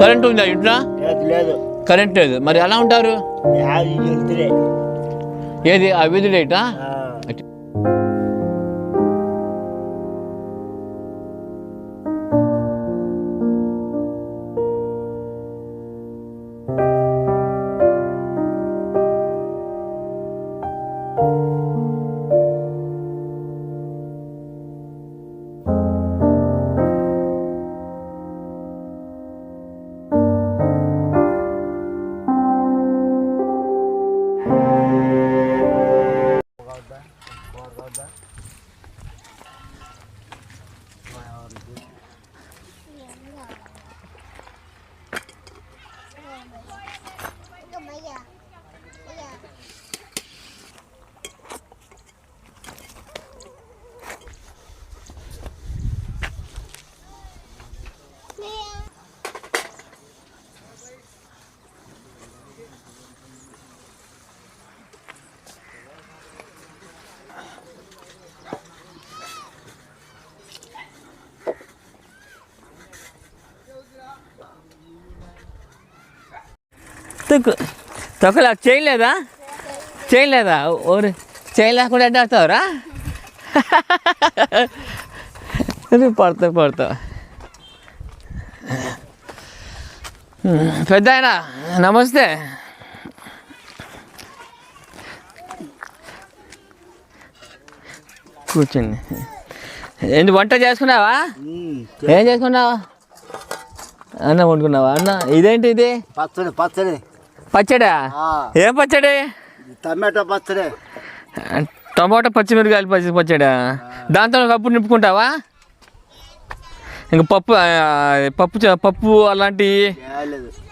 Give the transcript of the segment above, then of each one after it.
Current ఉందా ఇంట్లో? లేదు కరెంట్ లేదు. మరి ఎలా ఉంటారు? ఏది? ఆ వీధి లైటా да? తొక్కలా చేయలేదా? చేయలేదా? ఓరి చేయి లేకుండా ఎట్ట ఆడతావురా నువ్వు పడతావు పడతావు పెద్ద ఆయన నమస్తే. కూర్చోండి. ఏంటి వంట చేసుకున్నావా? ఏం చేసుకున్నావా? అన్నం వండుకున్నావా? అన్న ఇదేంటి ఇది? పచ్చడి పచ్చడి. పచ్చడా? ఏం పచ్చడి? టమాటో పచ్చడి. టమాటా పచ్చిమిరకాయలు పచ్చి పచ్చడా? దాంతో కప్పు నింపుకుంటావా? ఇంకా పప్పు పప్పు పప్పు అలాంటి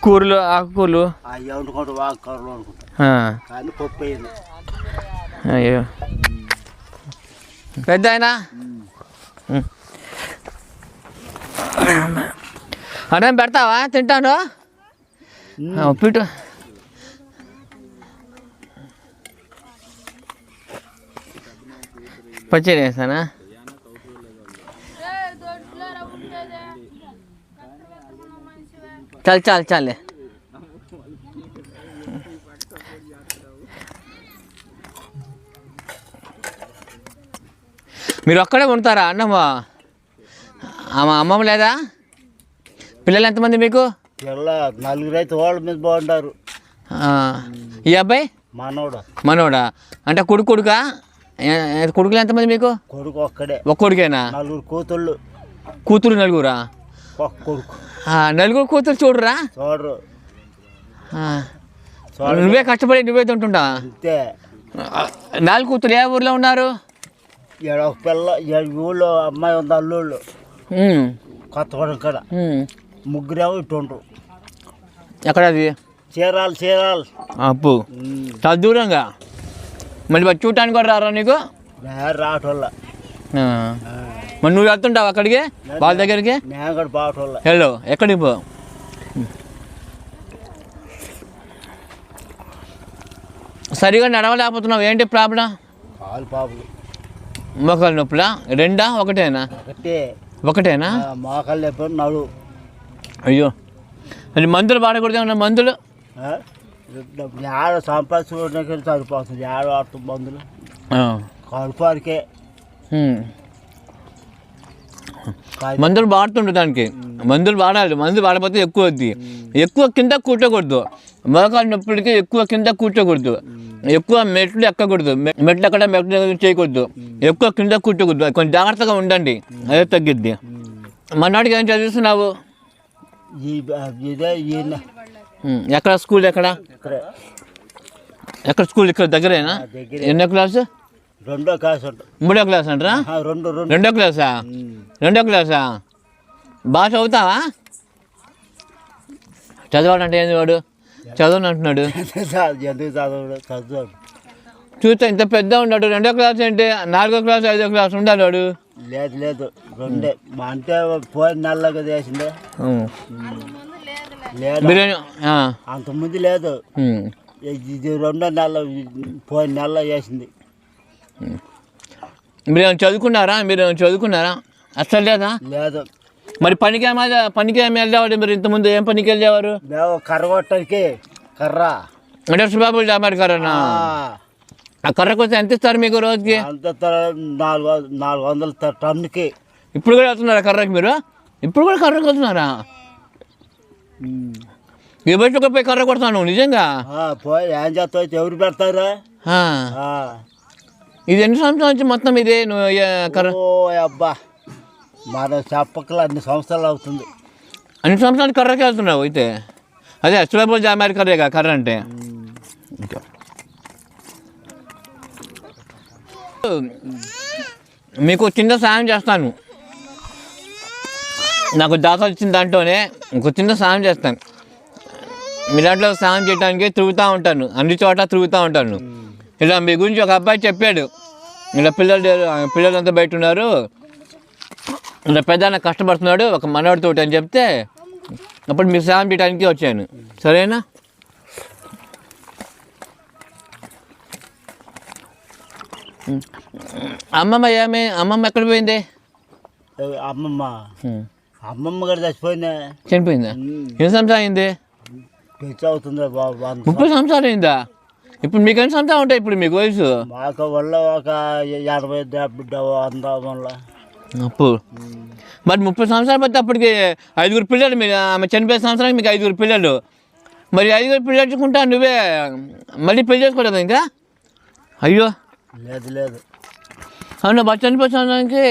కూరలు ఆకుకూరలు? అయ్యో. పెద్ద ఆయన? అన్నం పెడతావా? తింటాను? పిటు పచ్చడి వేస్తానా చాలు చాలు చాలే మీరు ఒక్కడే ఉంటారా అన్నమ్మ? అమ్మ అమ్మమ్మ లేదా? పిల్లలు ఎంతమంది మీకు? నలుగురు అయితే వాళ్ళ మీద బాగుంటారు. ఈ అబ్బాయి? మనోడు. మనోడా? అంటే కొడుకు కొడుకా? కొడుకులు ఎంతమంది మీకు? కొడుకు ఒక్కడే. ఒక కొడుకేనా? నలుగురు కూతుళ్ళు. కూతురు నలుగురా? కొడుకు. నలుగురు కూతురు చూడరా. చూడరు. నువ్వే కష్టపడి నువ్వే తింటుంటా అంతే. నాలుగు కూతురు ఏ ఊర్లో ఉన్నారు? ఈడ ఒక పిల్ల ఈడ ఊళ్ళో అమ్మాయి ఉంది అల్లుళ్ళు. కొత్తగూడెం కాడ. ఉమ్. ముగ్గురేమో ఇటు ఉండరు. ఎక్కడ అది చీరాలు. చీరాలు అప్పు చాలా దూరంగా? మళ్ళీ వచ్చి చూడటానికి కూడా రారా నీకు? ఆ. మరి నువ్వు వెళ్తుంటావు అక్కడికి? వాళ్ళ దగ్గరికి? హలో ఎక్కడికి పో? సరిగా నడవలేకపోతున్నావు. ఏంటి ప్రాబ్లం? మోకాలు నొప్పులా? రెండా? ఒకటేనా? ఒకటే. ఒకటేనా? ఎప్పుడు నడు అయ్యో. మందులు వాడకూడదు ఏమన్నా మందులు? ఆడ సంపాదించుకోవడానికి సరిపోతుంది. ఆడ ఆడుతుంది మందులు. కడుపారికే. మందులు వాడుతుండ్రు దానికి. మందులు వాడాలి. మందులు వాడకపోతే ఎక్కువ వద్ది ఎక్కువ కింద కూర్చోకూడదు. మోకాలు నొప్పులకి ఎక్కువ కింద కూర్చోకూడదు. ఎక్కువ మెట్లు ఎక్కకూడదు. మెట్లు ఎక్కడ మెట్లు చేయకూడదు. ఎక్కువ కింద కూర్చోకూడదు. కొంచెం జాగ్రత్తగా ఉండండి. అదే తగ్గిద్ది. మన్నాడికి ఏం చదివిస్తున్నావు? ఎక్కడ స్కూల్ ఎక్కడ? ఎక్కడ స్కూల్? ఇక్కడ దగ్గరేనా. ఎన్నో క్లాసు? రెండో ఉంటుంది మూడో క్లాస్ అంటారా? రెండు క్లాసా. రెండో క్లాసా? బాగా చదువుతావా? చదవాలంటే ఏంది వాడు? చదవను అంటున్నాడు. చూస్తే ఇంత పెద్ద ఉన్నాడు. రెండో క్లాస్ ఏంటి? నాలుగో క్లాస్ ఐదో క్లాస్ ఉండాలి వాడు. లేదు లేదు. రెండే. అంటే పోయిన నెలగా చేసిందే బిర్యానీ అంతకుముందు లేదు. ఇది రెండో నెల పోయిన నెల చేసింది మీరు ఏమైనా చదువుకున్నారా? మీరు ఏమైనా చదువుకున్నారా? అసలు లేదా? లేదు. మరి పనికి ఏమా పనికి ఏమి వెళ్ళేవాడు మీరు ఇంతకుముందు? ఏం పనికి వెళ్ళేవారు? మేము కర్ర కొట్టడానికి కర్ర. అంటే సుబాబు జామారి కర్రనా? ఆ, కర్రకు వస్తే ఎంత ఇస్తారు మీకు రోజుకి? నాలుగు నాలుగు వందల టన్నుకి. ఇప్పుడు కూడా వెళ్తున్నారా కర్రకి మీరు? ఇప్పుడు కూడా కర్రకు వెళ్తున్నారా? ఈ బయటకు పోయి కర్ర కొడతాను నిజంగా? పోయి ఏం చేస్తావు? ఎవరు పెడతారు. ఇది ఎన్ని సంవత్సరాల నుంచి మొత్తం ఇదే నువ్వు కర్ర? ఓ అబ్బా. మన చెప్పకలు అన్ని సంవత్సరాలు అవుతుంది. అన్ని సంవత్సరాలు కర్రకి వెళ్తున్నావు అయితే? అదే సుబాబు జామారి కర్రేగా కర్ర అంటే? ఇంకా. మీకు చిన్న సాయం చేస్తాను. నాకు దాత వచ్చిన దాంట్లోనే ఒక చిన్న సాయం చేస్తాను. మీ దాంట్లో సాయం చేయడానికి తిరుగుతూ ఉంటాను. అన్ని చోట్ల తిరుగుతూ ఉంటాను. ఇలా మీ గురించి ఒక అబ్బాయి చెప్పాడు. ఇలా పిల్లలు పిల్లలంతా బయట ఉన్నారు ఇలా పెద్ద కష్టపడుతున్నాడు ఒక మనవాడితో అని చెప్తే అప్పుడు మీకు సాయం చేయడానికి వచ్చాను. సరేనా? అమ్మమ్మ ఏమి అమ్మమ్మ ఎక్కడ పోయింది? అమ్మమ్మ. అమ్మమ్మ గారు చచ్చిపోయిందా? చనిపోయిందా? ఎన్ని సంవత్సరాలు అయింది? అవుతుంది బాబు ముప్పై సంవత్సరాలు అయిందా? ఇప్పుడు మీకు ఎన్ని సంవత్సరాలు ఉంటాయి ఇప్పుడు మీకు వయసు? మాకు వల్ల ఒక ఎనభై వంద వల్ల. అప్పుడు మరి ముప్పై సంవత్సరాలు బట్టి అప్పటికి ఐదుగురు పిల్లలు మీరు ఆమె చనిపోయే సంవత్సరానికి మీకు ఐదుగురు పిల్లలు. మరి ఐదుగురు పిల్లలు పెట్టుకుంటా నువ్వే మళ్ళీ పెళ్ళి చేసుకోలేదు ఇంకా? అయ్యో. లేదు లేదు. అవును బట్ చనిపోయే సంవత్సరానికి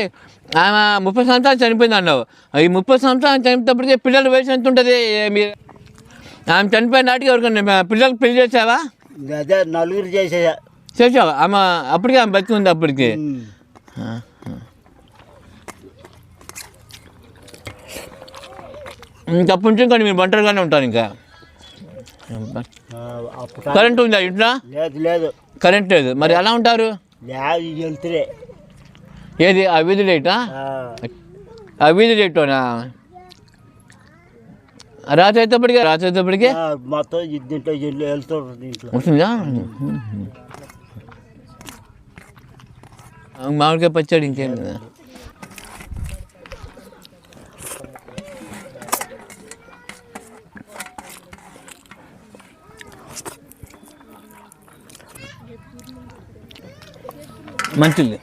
ఆమె ముప్పై సంవత్సరాలు చనిపోయింది అన్నావు ఈ ముప్పై సంవత్సరాలు చనిపోయేటప్పటికి పిల్లల వయసు ఎంత ఉంటుంది మీ ఆమె చనిపోయిన నాటికి ఎవరికన్నా పిల్లలకి పెళ్ళి చేసావా? అదే నలుగురు చేసేయా చేసావా? ఆమె అప్పటికి ఆమె బతికి ఉంది అప్పటికి. ఇంకప్పటి నుంచి ఇంకా మీరు ఒంటరిగానే ఉంటారు ఇంకా. కరెంట్ ఉందా ఇంట్లో? లేదు లేదు. కరెంట్ లేదు. మరి ఎలా ఉంటారు? లేదు వెళ్తురే ఏది? ఆ వీధి లైటా ఆ. వీధి లైటోనా రాత్రి అయితేప్పటికే రాత్రి అయితేప్పటికే? మొత్తం దీంట్లో ఇల్లు వెళ్తుండ్రు దీంట్లో. వస్తుందా? మామిడికాయ పచ్చడి ఇంకేం లేదా? మంచిది.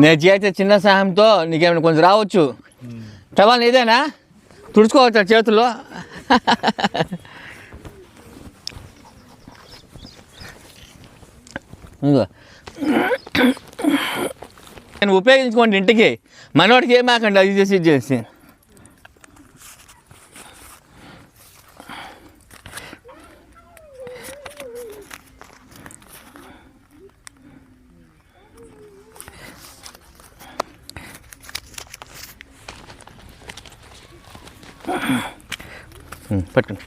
నేను చేసే చిన్న సహాయంతో నీకేమైనా కొంచెం రావచ్చు. చవాలి ఇదేనా? తుడుచుకోవచ్చా చేతుల్లో? నేను ఉపయోగించుకోండి ఇంటికి. మనవాడికి ఏం అది చేసి ఇది చేసి. పట్టుకోండి.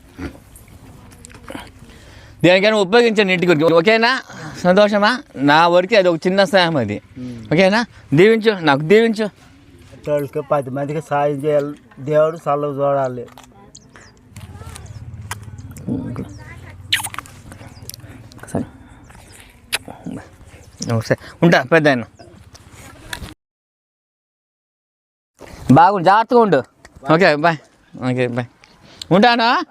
దేనికైనా ఉపయోగించండి ఇంటికి వరకు. ఓకేనా? సంతోషమా? నా వరకు అది ఒక చిన్న సహాయం అది. ఓకేనా? దీవించు నాకు దీవించు. వాళ్ళకి పది మందికి సాయం చేయాలి. దేవుడు చల్లవ చూడాలి. సరే. సరే. ఉంటా పెద్ద ఆయన. బాగుండు జాగ్రత్తగా ఉండు. Okay bye. Okay bye. ఉంటానా?